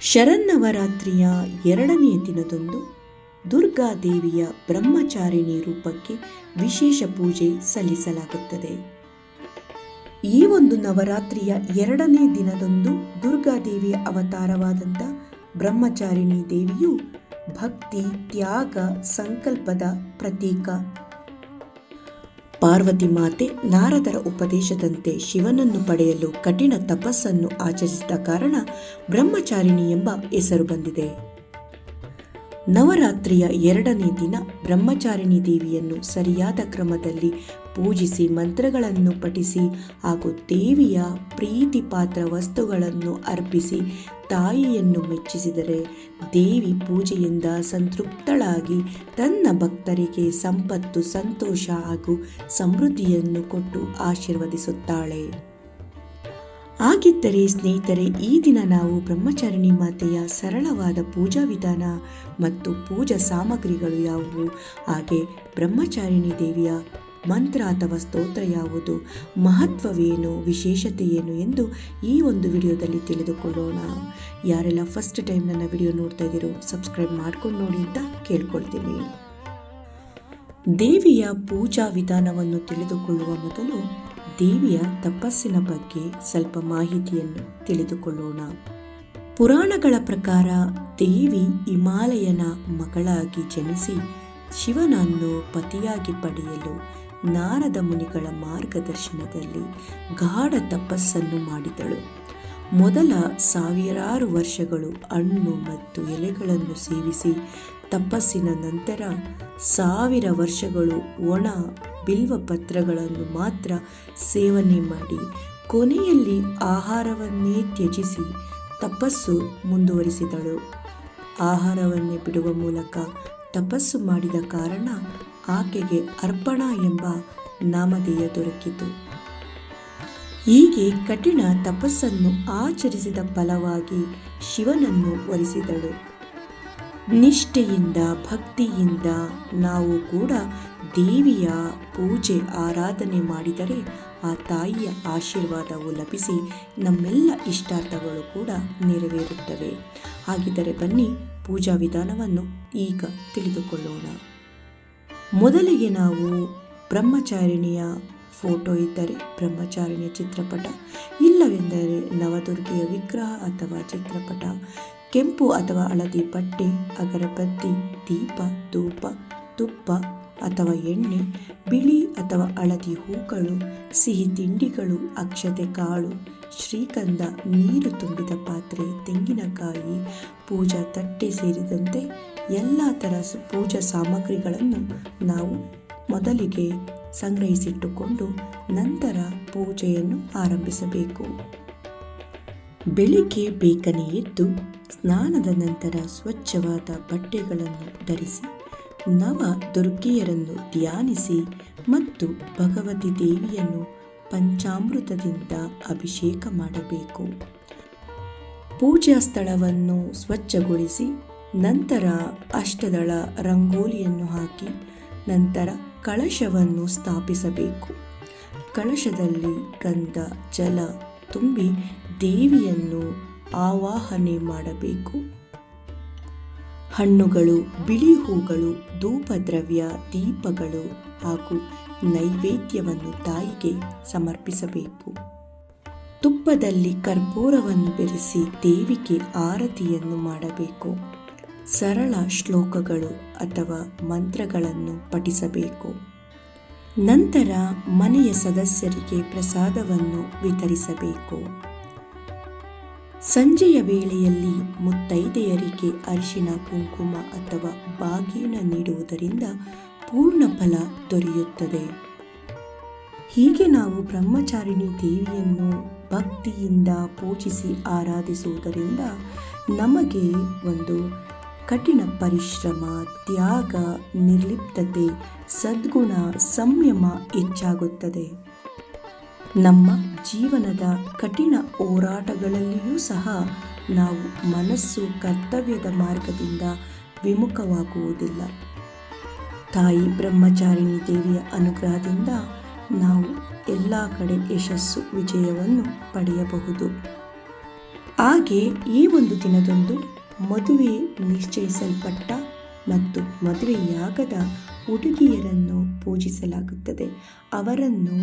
ಶರನ್ನವರಾತ್ರಿಯ ಎರಡನೆಯ ದಿನದಂದು ದುರ್ಗಾದೇವಿಯ ಬ್ರಹ್ಮಚಾರಿಣಿ ರೂಪಕ್ಕೆ ವಿಶೇಷ ಪೂಜೆ ಸಲ್ಲಿಸಲಾಗುತ್ತದೆ. ಈ ಒಂದು ನವರಾತ್ರಿಯ ಎರಡನೇ ದಿನದಂದು ದುರ್ಗಾದೇವಿಯ ಅವತಾರವಾದಂಥ ಬ್ರಹ್ಮಚಾರಿಣಿ ದೇವಿಯು ಭಕ್ತಿ, ತ್ಯಾಗ, ಸಂಕಲ್ಪದ ಪ್ರತೀಕ ಪಾರ್ವತಿ ಮಾತೆ ನಾರದರ ಉಪದೇಶದಂತೆ ಶಿವನನ್ನು ಪಡೆಯಲು ಕಠಿಣ ತಪಸ್ಸನ್ನು ಆಚರಿಸಿದ ಕಾರಣ ಬ್ರಹ್ಮಚಾರಿಣಿ ಎಂಬ ಹೆಸರು ಬಂದಿದೆ. ನವರಾತ್ರಿಯ ಎರಡನೇ ದಿನ ಬ್ರಹ್ಮಚಾರಿಣಿ ದೇವಿಯನ್ನು ಸರಿಯಾದ ಕ್ರಮದಲ್ಲಿ ಪೂಜಿಸಿ ಮಂತ್ರಗಳನ್ನು ಪಠಿಸಿ ಹಾಗೂ ದೇವಿಯ ಪ್ರೀತಿ ಪಾತ್ರ ವಸ್ತುಗಳನ್ನು ಅರ್ಪಿಸಿ ತಾಯಿಯನ್ನು ಮೆಚ್ಚಿಸಿದರೆ ದೇವಿ ಪೂಜೆಯಿಂದ ಸಂತೃಪ್ತಳಾಗಿ ತನ್ನ ಭಕ್ತರಿಗೆ ಸಂಪತ್ತು, ಸಂತೋಷ ಹಾಗೂ ಸಮೃದ್ಧಿಯನ್ನು ಕೊಟ್ಟು ಆಶೀರ್ವದಿಸುತ್ತಾಳೆ. ಹಾಗಿದ್ದರೆ ಸ್ನೇಹಿತರೆ, ಈ ದಿನ ನಾವು ಬ್ರಹ್ಮಚಾರಿಣಿ ಮಾತೆಯ ಸರಳವಾದ ಪೂಜಾ ವಿಧಾನ ಮತ್ತು ಪೂಜಾ ಸಾಮಗ್ರಿಗಳು ಯಾವುವು? ಹಾಗೆ ಬ್ರಹ್ಮಚಾರಿಣಿ ದೇವಿಯ ಮಂತ್ರ ಅಥವಾ ಸ್ತೋತ್ರ ಯಾವುದು? ಮಹತ್ವವೇನು? ವಿಶೇಷತೆ ಏನು ಎಂದು ಈ ಒಂದು ವಿಡಿಯೋದಲ್ಲಿ ತಿಳಿದುಕೊಳ್ಳೋಣ. ಯಾರೆಲ್ಲ ಫಸ್ಟ್ ಟೈಮ್ ನನ್ನ ವಿಡಿಯೋ ನೋಡ್ತಾ ಇದ್ದೀರೋ ಸಬ್ಸ್ಕ್ರೈಬ್ ಮಾಡ್ಕೊಂಡು ನೋಡಿ ಅಂತ ಕೇಳ್ಕೊಳ್ತೀನಿ. ದೇವಿಯ ಪೂಜಾ ವಿಧಾನವನ್ನು ತಿಳಿದುಕೊಳ್ಳುವ ಮೊದಲು ದೇವಿಯ ತಪಸ್ಸಿನ ಬಗ್ಗೆ ಸ್ವಲ್ಪ ಮಾಹಿತಿಯನ್ನು ತಿಳಿದುಕೊಳ್ಳೋಣ. ಪುರಾಣಗಳ ಪ್ರಕಾರ ದೇವಿ ಹಿಮಾಲಯನ ಮಗಳಾಗಿ ಜನಿಸಿ ಶಿವನನ್ನು ಪತಿಯಾಗಿ ಪಡೆಯಲು ನಾರದ ಮುನಿಗಳ ಮಾರ್ಗದರ್ಶನದಲ್ಲಿ ಗಾಢ ತಪಸ್ಸನ್ನು ಮಾಡಿದಳು. ಮೊದಲ ಸಾವಿರಾರು ವರ್ಷಗಳು ಹಣ್ಣು ಮತ್ತು ಎಲೆಗಳನ್ನು ಸೇವಿಸಿ ತಪಸ್ಸಿನ ನಂತರ ಸಾವಿರ ವರ್ಷಗಳು ಒಣ ಬಿಲ್ವ ಪತ್ರಗಳನ್ನು ಮಾತ್ರ ಸೇವನೆ ಮಾಡಿ ಕೊನೆಯಲ್ಲಿ ಆಹಾರವನ್ನೇ ತ್ಯಜಿಸಿ ತಪಸ್ಸು ಮುಂದುವರಿಸಿದಳು. ಆಹಾರವನ್ನೇ ಬಿಡುವ ಮೂಲಕ ತಪಸ್ಸು ಮಾಡಿದ ಕಾರಣ ಆಕೆಗೆ ಅರ್ಪಣ ಎಂಬ ನಾಮಧೇಯ ದೊರಕಿತು. ಹೀಗೆ ಕಠಿಣ ತಪಸ್ಸನ್ನು ಆಚರಿಸಿದ ಫಲವಾಗಿ ಶಿವನನ್ನು ವರಿಸಿದಳು. ನಿಷ್ಠೆಯಿಂದ, ಭಕ್ತಿಯಿಂದ ನಾವು ಕೂಡ ದೇವಿಯ ಪೂಜೆ, ಆರಾಧನೆ ಮಾಡಿದರೆ ಆ ತಾಯಿಯ ಆಶೀರ್ವಾದವು ಲಭಿಸಿ ನಮ್ಮೆಲ್ಲ ಇಷ್ಟಾರ್ಥಗಳು ಕೂಡ ನೆರವೇರುತ್ತವೆ. ಹಾಗಿದ್ದರೆ ಬನ್ನಿ ಪೂಜಾ ವಿಧಾನವನ್ನು ಈಗ ತಿಳಿದುಕೊಳ್ಳೋಣ. ಮೊದಲಿಗೆ ನಾವು ಬ್ರಹ್ಮಚಾರಿಣಿಯ ಫೋಟೋ ಇದ್ದರೆ, ಬ್ರಹ್ಮಚಾರಿಣಿಯ ಚಿತ್ರಪಟ. ಇಲ್ಲವೆಂದರೆ ನವದುರ್ಗೆಯ ವಿಗ್ರಹ ಅಥವಾ ಚಿತ್ರಪಟ. ಕೆಂಪು ಅಥವಾ ಹಳದಿ ಬಟ್ಟೆ, ಅಗರಬತ್ತಿ, ದೀಪ, ಧೂಪ, ತುಪ್ಪ ಅಥವಾ ಎಣ್ಣೆ, ಬಿಳಿ ಅಥವಾ ಹಳದಿ ಹೂಗಳು, ಸಿಹಿ ತಿಂಡಿಗಳು, ಅಕ್ಷತೆ ಕಾಳು ಶ್ರೀಗಂಧ ನೀರು ತುಂಬಿದ ಪಾತ್ರೆ, ತೆಂಗಿನಕಾಯಿ, ಪೂಜಾ ತಟ್ಟೆ ಸೇರಿದಂತೆ ಎಲ್ಲ ಥರ ಪೂಜಾ ಸಾಮಗ್ರಿಗಳನ್ನು ನಾವು ಮೊದಲಿಗೆ ಸಂಗ್ರಹಿಸಿಟ್ಟುಕೊಂಡು ನಂತರ ಪೂಜೆಯನ್ನು ಆರಂಭಿಸಬೇಕು. ಬೆಳಿಗ್ಗೆ ಬೇಗನೆ ಎದ್ದು ಸ್ನಾನದ ನಂತರ ಸ್ವಚ್ಛವಾದ ಬಟ್ಟೆಗಳನ್ನು ಧರಿಸಿ ನವ ದುರ್ಗಿಯರನ್ನು ಧ್ಯಾನಿಸಿ ಮತ್ತು ಭಗವತಿ ದೇವಿಯನ್ನು ಪಂಚಾಮೃತದಿಂದ ಅಭಿಷೇಕ ಮಾಡಬೇಕು. ಪೂಜಾ ಸ್ಥಳವನ್ನು ಸ್ವಚ್ಛಗೊಳಿಸಿ ನಂತರ ಅಷ್ಟದಳ ರಂಗೋಲಿಯನ್ನು ಹಾಕಿ ನಂತರ ಕಳಶವನ್ನು ಸ್ಥಾಪಿಸಬೇಕು. ಕಳಶದಲ್ಲಿ ಗಂಧ, ಜಲ ತುಂಬಿ ದೇವಿಯನ್ನು ಆವಾಹನೆ ಮಾಡಬೇಕು. ಹಣ್ಣುಗಳು, ಬಿಳಿ ಹೂಗಳು, ಧೂಪದ್ರವ್ಯ, ದೀಪಗಳು ಹಾಗೂ ನೈವೇದ್ಯವನ್ನು ತಾಯಿಗೆ ಸಮರ್ಪಿಸಬೇಕು. ತುಪ್ಪದಲ್ಲಿ ಕರ್ಪೂರವನ್ನು ಬೆರೆಸಿ ದೇವಿಗೆ ಆರತಿಯನ್ನು ಮಾಡಬೇಕು. ಸರಳ ಶ್ಲೋಕಗಳು ಅಥವಾ ಮಂತ್ರಗಳನ್ನು ಪಠಿಸಬೇಕು. ನಂತರ ಮನೆಯ ಸದಸ್ಯರಿಗೆ ಪ್ರಸಾದವನ್ನು ವಿತರಿಸಬೇಕು. ಸಂಜೆಯ ವೇಳೆಯಲ್ಲಿ ಮುತ್ತೈದೆಯರಿಗೆ ಅರಿಶಿನ ಕುಂಕುಮ ಅಥವಾ ಬಾಗಿನ ನೀಡುವುದರಿಂದ ಪೂರ್ಣ ಫಲ ದೊರೆಯುತ್ತದೆ. ಹೀಗೆ ನಾವು ಬ್ರಹ್ಮಚಾರಿಣಿ ದೇವಿಯನ್ನು ಭಕ್ತಿಯಿಂದ ಪೂಜಿಸಿ ಆರಾಧಿಸುವುದರಿಂದ ನಮಗೆ ಒಂದು ಕಠಿಣ ಪರಿಶ್ರಮ, ತ್ಯಾಗ, ನಿರ್ಲಿಪ್ತತೆ, ಸದ್ಗುಣ, ಸಂಯಮ ಹೆಚ್ಚಾಗುತ್ತದೆ. ನಮ್ಮ ಜೀವನದ ಕಠಿಣ ಹೋರಾಟಗಳಲ್ಲಿಯೂ ಸಹ ನಾವು ಮನಸ್ಸು ಕರ್ತವ್ಯದ ಮಾರ್ಗದಿಂದ ವಿಮುಖವಾಗುವುದಿಲ್ಲ. ತಾಯಿ ಬ್ರಹ್ಮಚಾರಿಣಿ ದೇವಿಯ ಅನುಗ್ರಹದಿಂದ ನಾವು ಎಲ್ಲ ಕಡೆ ಯಶಸ್ಸು ವಿಜಯವನ್ನು ಪಡೆಯಬಹುದು. ಹಾಗೆ ಈ ಒಂದು ದಿನದಂದು ಮದುವೆ ನಿಶ್ಚಯಿಸಲ್ಪಟ್ಟ ಮತ್ತು ಮದುವೆಯಾಗದ ಹುಡುಗಿಯರನ್ನು ಪೂಜಿಸಲಾಗುತ್ತದೆ. ಅವರನ್ನು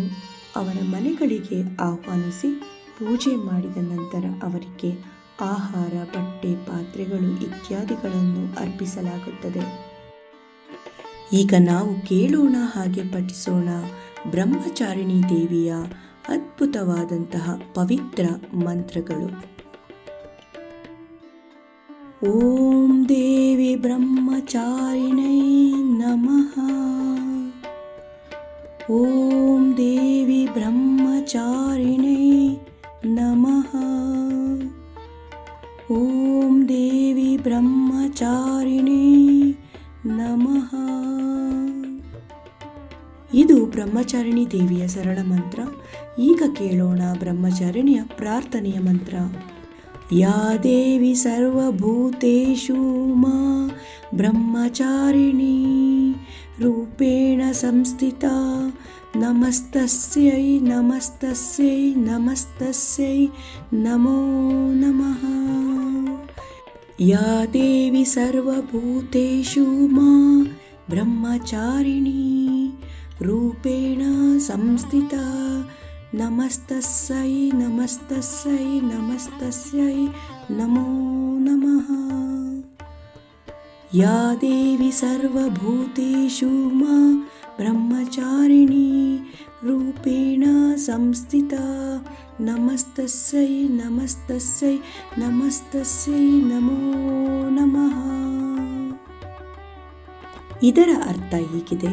ಅವರ ಮನೆಗಳಿಗೆ ಆಹ್ವಾನಿಸಿ ಪೂಜೆ ಮಾಡಿದ ನಂತರ ಅವರಿಗೆ ಆಹಾರ, ಬಟ್ಟೆ, ಪಾತ್ರೆಗಳು ಇತ್ಯಾದಿಗಳನ್ನು ಅರ್ಪಿಸಲಾಗುತ್ತದೆ. ಈಗ ನಾವು ಕೇಳೋಣ ಹಾಗೆ ಪಠಿಸೋಣ. ಬ್ರಹ್ಮಚಾರಿಣಿ ದೇವಿಯ ಅದ್ಭುತವಾದಂತಹ ಪವಿತ್ರ ಮಂತ್ರಗಳು. ಓಂ ದೇವಿ ಬ್ರಹ್ಮಚಾರಿಣೈ ನಮಃ. ಓಂ ದೇವಿ ಬ್ರಹ್ಮಚಾರಿಣೈ ನಮಃ ಓಂ ದೇವಿ ಬ್ರಹ್ಮಚಾರಿಣಿ ನಮಃ ಇದು ಬ್ರಹ್ಮಚಾರಿಣಿ ದೇವಿಯ ಸರಳ ಮಂತ್ರ ಈಗ ಕೇಳೋಣ ಬ್ರಹ್ಮಚಾರಿಣಿಯ ಪ್ರಾರ್ಥನೆಯ ಮಂತ್ರ ಯಾ ದೇವಿ ಸರ್ವಭೂತೇಷು ಮಾ ಬ್ರಹ್ಮಚಾರಿಣಿ रूपेण संस्थिता। नमस्तस्यै नमस्तस्यै नमस्तस्यै, नमो नमः। या देवी सर्वभूतेषु मा ब्रह्मचारिणी। रूपेण संस्थिता। नमस्तस्यै नमस्तस्यै नमस्तस्यै, नमो या देवी सर्वभूतेषु मा ब्रह्मचारिणी रूपेण संस्थिता ನಮಸ್ತಸ್ಸೈ ನಮಸ್ತಸ್ಸೈ ನಮಸ್ತಸ್ಸೈ ನಮೋ ನಮಃ ಇದರ ಅರ್ಥ ಹೀಗಿದೆ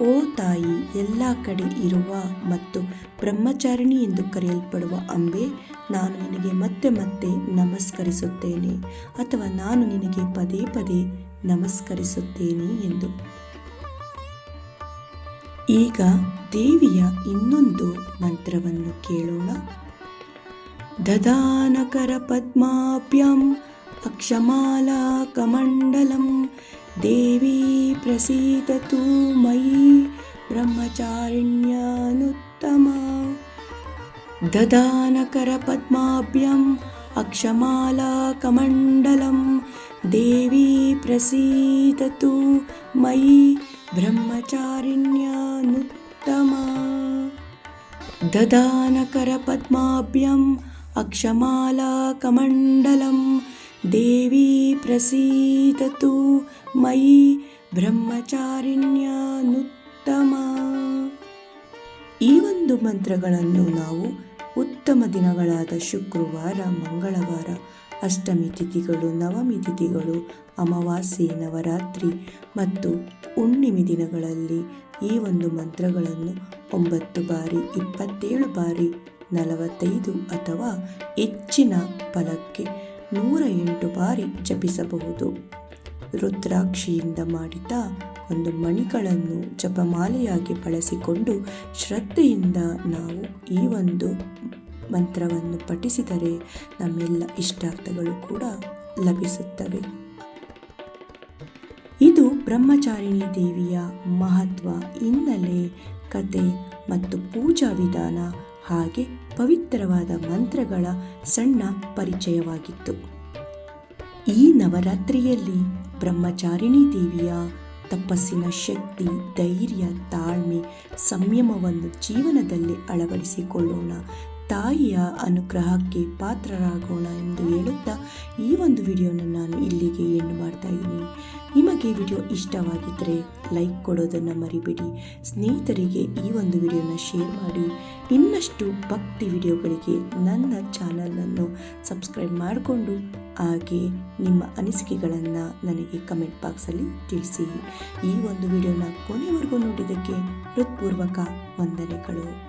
ಓ ತಾಯಿ ಎಲ್ಲ ಕಡೆ ಇರುವ ಮತ್ತು ಬ್ರಹ್ಮಚಾರಿಣಿ ಎಂದು ಕರೆಯಲ್ಪಡುವ ಅಂಬೆ ನಾನು ನಿನಗೆ ಮತ್ತೆ ಮತ್ತೆ ನಮಸ್ಕರಿಸುತ್ತೇನೆ ಅಥವಾ ನಾನು ನಿನಗೆ ಪದೇ ಪದೇ ನಮಸ್ಕರಿಸುತ್ತೇನೆ ಎಂದು ಈಗ ದೇವಿಯ ಇನ್ನೊಂದು ಮಂತ್ರವನ್ನು ಕೇಳೋಣ ದದಾನಕರ ಪದ್ಮಾಭ್ಯಂ ಅಕ್ಷಮಾಲಾ ಕಮಂಡಲಂ ದೇವಿ ಪ್ರಸೀದತು ಮಯಿ ಬ್ರಹ್ಮಚಾರಿಣ್ಯನುತ್ತಮ ದದಾನಕರ ಪದ್ಮಾಭ್ಯಂ ಅಕ್ಷಮಾಲಾ ಕಮಂಡಲಂ ದೇವಿ ಪ್ರಸೀದತು ಮಯಿ ब्रह्मचारिण्यानुत्तमा ददानकरपद्माभ्यम् अक्षमालाकमण्डलं देवी प्रसीदतु मयि ಬ್ರಹ್ಮಚಾರಿಣ್ಯಾನುತ್ತಮ ಈ ಒಂದು ಮಂತ್ರಗಳನ್ನು ನಾವು ಉತ್ತಮ ದಿನಗಳಾದ ಶುಕ್ರವಾರ ಮಂಗಳವಾರ ಅಷ್ಟಮಿ ತಿಥಿಗಳು, ನವಮಿ ತಿಥಿಗಳು, ಅಮಾವಾಸ್ಯೆ, ನವರಾತ್ರಿ ಮತ್ತು ಹುಣ್ಣಿಮೆ ದಿನಗಳಲ್ಲಿ ಈ ಒಂದು ಮಂತ್ರಗಳನ್ನು ಒಂಬತ್ತು ಬಾರಿ, ಇಪ್ಪತ್ತೇಳು ಬಾರಿ, ನಲವತ್ತೈದು ಅಥವಾ ಹೆಚ್ಚಿನ ಫಲಕ್ಕೆ ನೂರ ಎಂಟು ಬಾರಿ ಜಪಿಸಬಹುದು. ರುದ್ರಾಕ್ಷಿಯಿಂದ ಮಾಡಿದ ಒಂದು ಮಣಿಗಳನ್ನು ಜಪಮಾಲೆಯಾಗಿ ಬಳಸಿಕೊಂಡು ಶ್ರದ್ಧೆಯಿಂದ ನಾವು ಈ ಒಂದು ಮಂತ್ರವನ್ನು ಪಠಿಸಿದರೆ ನಮ್ಮೆಲ್ಲ ಇಷ್ಟಾರ್ಥಗಳು ಕೂಡ ಲಭಿಸುತ್ತವೆ. ಇದು ಬ್ರಹ್ಮಚಾರಿಣಿ ದೇವಿಯ ಮಹತ್ವ ಹಿನ್ನೆಲೆ, ಕತೆ ಮತ್ತು ಪೂಜಾ ವಿಧಾನ ಹಾಗೆ ಪವಿತ್ರವಾದ ಮಂತ್ರಗಳ ಸಣ್ಣ ಪರಿಚಯವಾಗಿತ್ತು. ಈ ನವರಾತ್ರಿಯಲ್ಲಿ ಬ್ರಹ್ಮಚಾರಿಣಿ ದೇವಿಯ ತಪಸ್ಸಿನ ಶಕ್ತಿ, ಧೈರ್ಯ, ತಾಳ್ಮೆ, ಸಂಯಮವನ್ನು ಜೀವನದಲ್ಲಿ ಅಳವಡಿಸಿಕೊಳ್ಳೋಣ ತಾಯಿಯ ಅನುಗ್ರಹಕ್ಕೆ ಪಾತ್ರರಾಗೋಣ ಎಂದು ಹೇಳುತ್ತಾ ಈ ಒಂದು ವಿಡಿಯೋನ ನಾನು ಇಲ್ಲಿಗೆ ಏನು ಮಾಡ್ತಾ ಇದ್ದೀನಿ. ನಿಮಗೆ ವಿಡಿಯೋ ಇಷ್ಟವಾಗಿದ್ದರೆ ಲೈಕ್ ಕೊಡೋದನ್ನು ಮರಿಬೇಡಿ. ಸ್ನೇಹಿತರಿಗೆ ಈ ಒಂದು ವಿಡಿಯೋನ ಶೇರ್ ಮಾಡಿ. ಇನ್ನಷ್ಟು ಭಕ್ತಿ ವಿಡಿಯೋಗಳಿಗೆ ನನ್ನ ಚಾನಲನ್ನು ಸಬ್ಸ್ಕ್ರೈಬ್ ಮಾಡಿಕೊಂಡು ಹಾಗೆ ನಿಮ್ಮ ಅನಿಸಿಕೆಗಳನ್ನು ನನಗೆ ಕಮೆಂಟ್ ಬಾಕ್ಸಲ್ಲಿ ತಿಳಿಸಿ. ಈ ಒಂದು ವಿಡಿಯೋನ ಕೊನೆವರೆಗೂ ನೋಡಿದ್ದಕ್ಕೆ ಹೃತ್ಪೂರ್ವಕ ವಂದನೆಗಳು.